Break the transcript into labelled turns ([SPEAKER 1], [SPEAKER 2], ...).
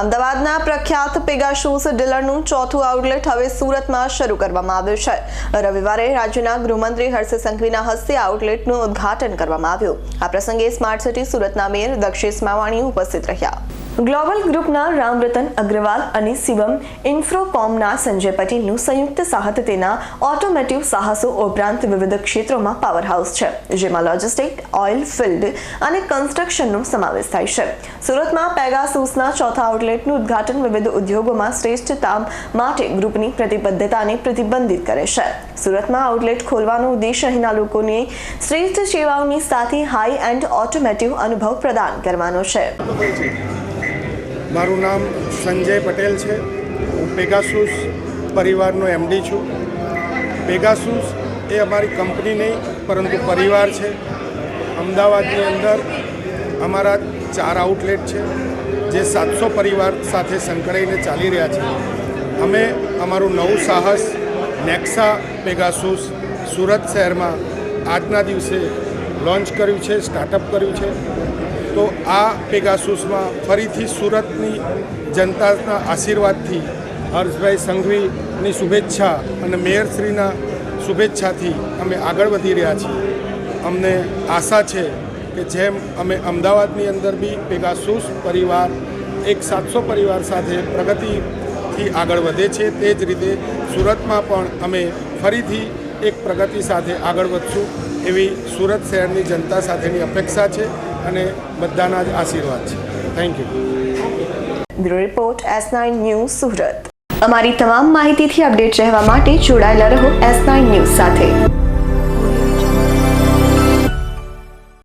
[SPEAKER 1] અમદાવાદના પ્રખ્યાત પેગાશૂઝ ડીલરનું ચોથું આઉટલેટ હવે સુરતમાં શરૂ કરવામાં આવ્યું છે. રવિવારે રાજ્યના ગૃહમંત્રી હર્ષ સંઘવીના હસ્તે આઉટલેટનું ઉદ્ઘાટન કરવામાં આવ્યું. આ પ્રસંગે સ્માર્ટ સિટી સુરતના મેયર દક્ષેશ માવાણી ઉપસ્થિત રહ્યા. ગ્લોબલ ગ્રુપના રામરતન અગ્રવાલ અને શિવમ ઇન્ફ્રોકોમના સંજય પટેલનું સંયુક્ત સાહત તેના ઓટોમેટિવ સાહસો ઉપરાંત વિવિધ ક્ષેત્રોમાં પાવરહાઉસ છે, જેમાં લોજિસ્ટિક ઓઇલ ફિલ્ડ અને કન્સ્ટ્રક્શનનો સમાવેશ થાય છે. સુરતમાં પેગાસૂસના ચોથા આઉટલેટનું ઉદ્ઘાટન વિવિધ ઉદ્યોગોમાં શ્રેષ્ઠતા માટે ગ્રુપની પ્રતિબદ્ધતાને પ્રતિબંધિત કરે છે. સુરતમાં આઉટલેટ ખોલવાનો ઉદ્દેશ અહીંના લોકોને શ્રેષ્ઠ સેવાઓની સાથે હાઈ એન્ડ ઓટોમેટિવ અનુભવ પ્રદાન કરવાનો છે.
[SPEAKER 2] મારું નામ સંજય પટેલ છે. હું પેગાસૂસ પરિવારનો એમડી છું. પેગાસૂસ એ અમારી કંપની નહીં, પરંતુ પરિવાર છે. અમદાવાદની અંદર અમારા ચાર આઉટલેટ છે, જે સાતસો પરિવાર સાથે સંકળાઈને ચાલી રહ્યા છે. અમે અમારું નવું સાહસ નેક્સા પેગાસૂસ સુરત શહેરમાં આજના દિવસે લોન્ચ કર્યું છે સ્ટાર્ટઅપ કર્યું છે. તો આ પેગાસુસમાં ફરીથી સુરતની જનતાના આશીર્વાદથી હર્ષભાઈ સંઘવીની શુભેચ્છા અને મેયરશ્રીના શુભેચ્છાથી અમે આગળ વધી રહ્યા છીએ. અમને આશા છે કે જેમ અમે અમદાવાદની અંદર બી પેગાસુસ પરિવાર, એક સાતસો પરિવાર સાથે પ્રગતિથી આગળ વધે છે, તે જ રીતે સુરતમાં પણ અમે ફરીથી એક પ્રગતિ સાથે આગળ વધશું એવી સુરત શહેરની જનતા સાથેની અપેક્ષા છે. અને બધાના જ આશીર્વાદ છે. Thank you
[SPEAKER 1] report S nine news Surat. અમારી તમામ માહિતીથી અપડેટ રહેવા માટે જોડાયેલા રહો એસ નાઇન ન્યૂઝ સાથે.